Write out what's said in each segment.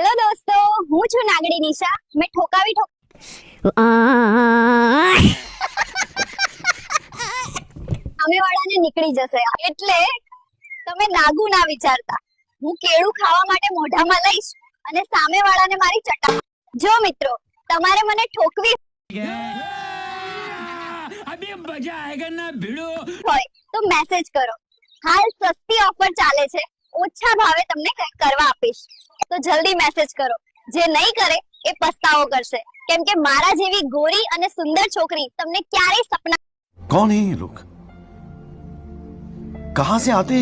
Hello દોસ્તો હું છું નાગડી નિશા. મેં ઠોકાવી ઠોક અમે વાળાને નીકળી જશે. એટલે તમે નાગુ ના વિચારતા. હું કેળું ખાવા માટે મોઢામાં લઈશ અને સામે વાળાને મારી ચટા જો મિત્રો તમારે મને ઠોકવી હોય તો મેસેજ કરો. હાલ સસ્તી ઓફર ચાલે છે. ઓછા ભાવે તમને કંઈક કરવા આપીશ. તો જલ્દી મેસેજ કરો. જે નહીં કરે એ પસ્તાવો કરશે. કેમ કે મારા જેવી ગોરી અને સુંદર છોકરી તમને ક્યારેય સપના કોણ હે લોક કહા સે આતે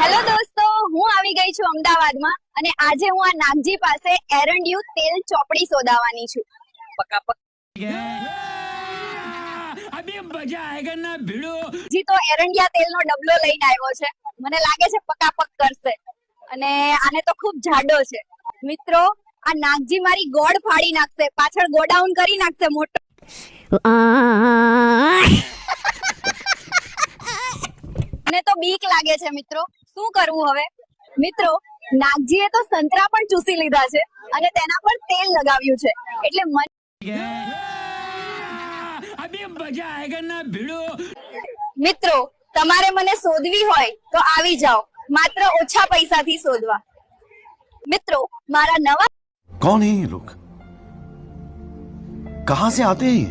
હેલો દોસ્તો હું આવી ગઈ છું અમદાવાદમાં અને આજે હું આ નાગજી પાસે એરંડિયુ તેલ ચોપડી શોધાવાની છું. પકા પક જી તો એરંડિયા તેલનો ડબલો લઈને આવ્યો છે. મને લાગે છે પકાપક કરશે. અને આને તો ખૂબ જાડો છે. મિત્રો આ નાગજી મારી ગોળ ફાડી નાખશે. પાછળ ગોડાઉન કરી નાખશે મોટો. અને તો બીક લાગે છે મિત્રો. શું કરવું હવે? મિત્રો નાગજીએ તો સંતરા પણ ચૂસી લીધા છે અને તેના પર તેલ લગાવ્યું છે. એટલે મન મજા મિત્રો તમારે મને શોધવી હોય તો આવી જાઓ. માત્ર ઓછા પૈસાથી શોધવા. મિત્રો મારા નવા કોણ હે લોક કહા સે આતે હે